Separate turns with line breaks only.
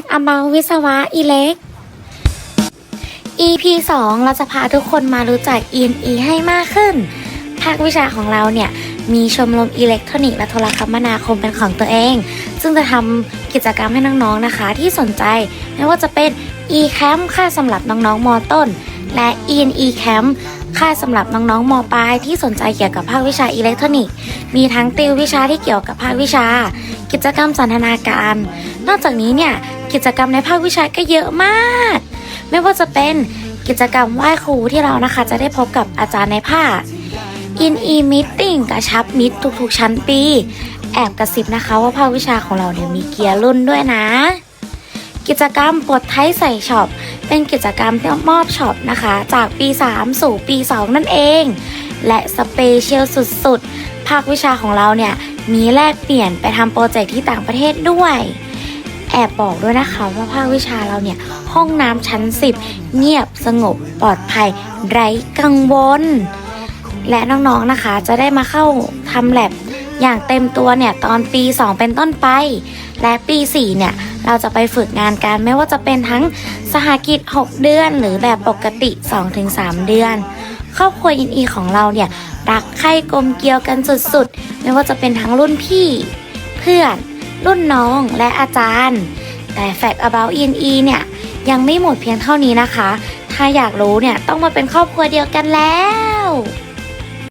กอ about วิศวะอิเล็ก EP 2 เราจะพาทุกคนมารู้จัก E&E ให้มากขึ้น ภาควิชาของเราเนี่ย มีชมรมอิเล็กทรอนิกส์และโทรคมนาคมเป็นของตัวเอง ซึ่งจะทำกิจกรรมให้น้องๆนะคะ ที่สนใจ ไม่ว่าจะเป็น E-Camp ค่าสำหรับน้องๆมต้น และ E&E Camp ค่าสำหรับน้องๆมปลายที่สนใจเกี่ยวกับภาควิชาอิเล็กทรอนิกส์ มีทั้งติววิชาที่เกี่ยวกับภาควิชา กิจกรรมสันทนาการ นอกจากนี้เนี่ย กิจกรรมในภาควิชาก็เยอะมาก ไม่ว่าจะเป็นกิจกรรมไหว้ครูที่เรานะคะ จะได้พบกับอาจารย์ในภาค In e Meeting กระชับมิตรทุกๆชั้นปี แอบกระซิบนะคะว่าภาควิชาของเราเนี่ยมีเกียร์รุ่นด้วยนะ กิจกรรมปลดไทยใส่ช็อปเป็นกิจกรรมที่มอบช็อปนะคะ จากปี 3 สู่ปี 2 นั่นเอง และสเปเชียลสุดๆ ภาควิชาของเราเนี่ยมีแลกเปลี่ยนไปทำโปรเจกต์ที่ต่างประเทศด้วย แอบบอกด้วยนะคะว่าภาควิชาเราเนี่ย ห้องน้ำชั้น 10 เงียบสงบปลอดภัย ไร้กังวล และน้องๆนะคะจะได้มาเข้าทำแลบอย่างเต็มตัวเนี่ย ตอนปี 2 เป็นต้นไป และปี 4 เนี่ย เราจะไปฝึกงานกันไม่ว่าจะเป็นทั้งสหกิจ 6 เดือน หรือแบบปกติ 2-3 เดือน ครอบครัวอินอีของเราเนี่ย รักใคร่กลมเกลียวกันสุดๆ ไม่ว่าจะเป็นทั้งรุ่นพี่ เพื่อน รุ่นน้องและอาจารย์ แต่ Fact About E&E เนี่ยยังไม่หมดเพียงเท่านี้นะคะ ถ้าอยากรู้เนี่ยต้องมาเป็นครอบครัวเดียวกันแล้ว